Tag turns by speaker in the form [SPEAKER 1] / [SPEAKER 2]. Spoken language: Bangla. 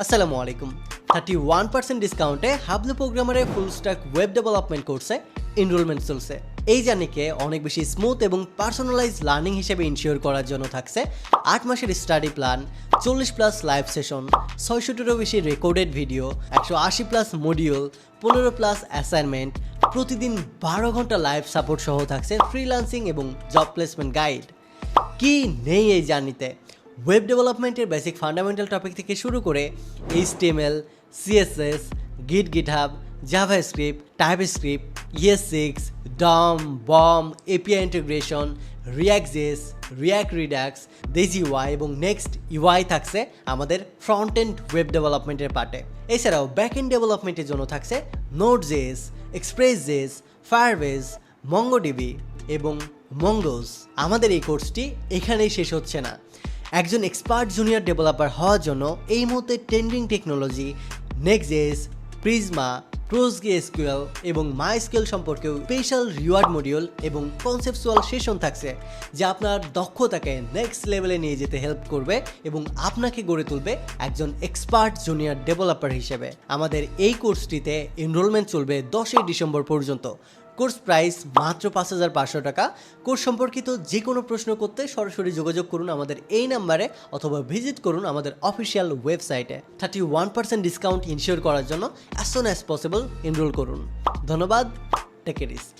[SPEAKER 1] আসসালামু আলাইকুম থার্টি ওয়ান পার্সেন্ট ডিসকাউন্টে হাবলু প্রোগ্রামারে ফুল স্ট্যাক ওয়েব ডেভেলপমেন্ট কোর্সে এনরোলমেন্ট চলছে। এই জার্নিকে অনেক বেশি স্মুথ এবং পার্সোনালাইজ লার্নিং হিসেবে ইনশিওর করার জন্য থাকছে আট মাসের স্টাডি প্ল্যান চল্লিশ প্লাস লাইভ সেশন ছয়শোটিরও বেশি রেকর্ডেড ভিডিও একশো আশি প্লাস মডিউল পনেরো প্লাস অ্যাসাইনমেন্ট প্রতিদিন বারো ঘণ্টা লাইভ সাপোর্ট সহ থাকছে ফ্রিল্যান্সিং এবং জব প্লেসমেন্ট গাইড কি নেই এই জার্নিতে ওয়েব ডেভেলপমেন্টের বেসিক ফান্ডামেন্টাল টপিক থেকে শুরু করে HTML CSS Git GitHub JavaScript TypeScript ES six DOM BOM API integration React JS React Redux Daisy UI এবং নেক্সট ইউআই থাকছে আমাদের ফ্রন্ট এন্ড ওয়েব ডেভেলপমেন্টের পার্টে। এছাড়াও ব্যাক এন্ড ডেভেলপমেন্টের জন্য থাকছে Node JS Express JS Firebase MongoDB এবং মঙ্গোস আমাদের এই কোর্সটি এখানেই শেষ হচ্ছে না। একজন এক্সপার্ট জুনিয়র ডেভেলপার হওয়ার জন্য এই মুহূর্তে trending technology Next JS Prisma প্রোজগি এবং মাই স্কেল সম্পর্কেও স্পেশাল রিওয়ার্ড মডিউল এবং কনসেপচুয়াল সেশন থাকছে, যা আপনার দক্ষতাকে নেক্সট লেভেলে নিয়ে যেতে হেল্প করবে এবং আপনাকে গড়ে তুলবে একজন এক্সপার্ট জুনিয়র ডেভেলপার হিসেবে। আমাদের এই কোর্সটিতে এনরোলমেন্ট চলবে দশই ডিসেম্বর পর্যন্ত। কোর্স প্রাইস মাত্র পাঁচ হাজার পাঁচশো টাকা। কোর্স সম্পর্কিত যে কোনো প্রশ্ন করতে সরাসরি যোগাযোগ করুন আমাদের এই নাম্বারে অথবা ভিজিট করুন আমাদের অফিসিয়াল ওয়েবসাইটে। Thirty one percent discount ensure করার জন্য as soon as possible enrol করুন। ধন্যবাদ টেক রিস্ক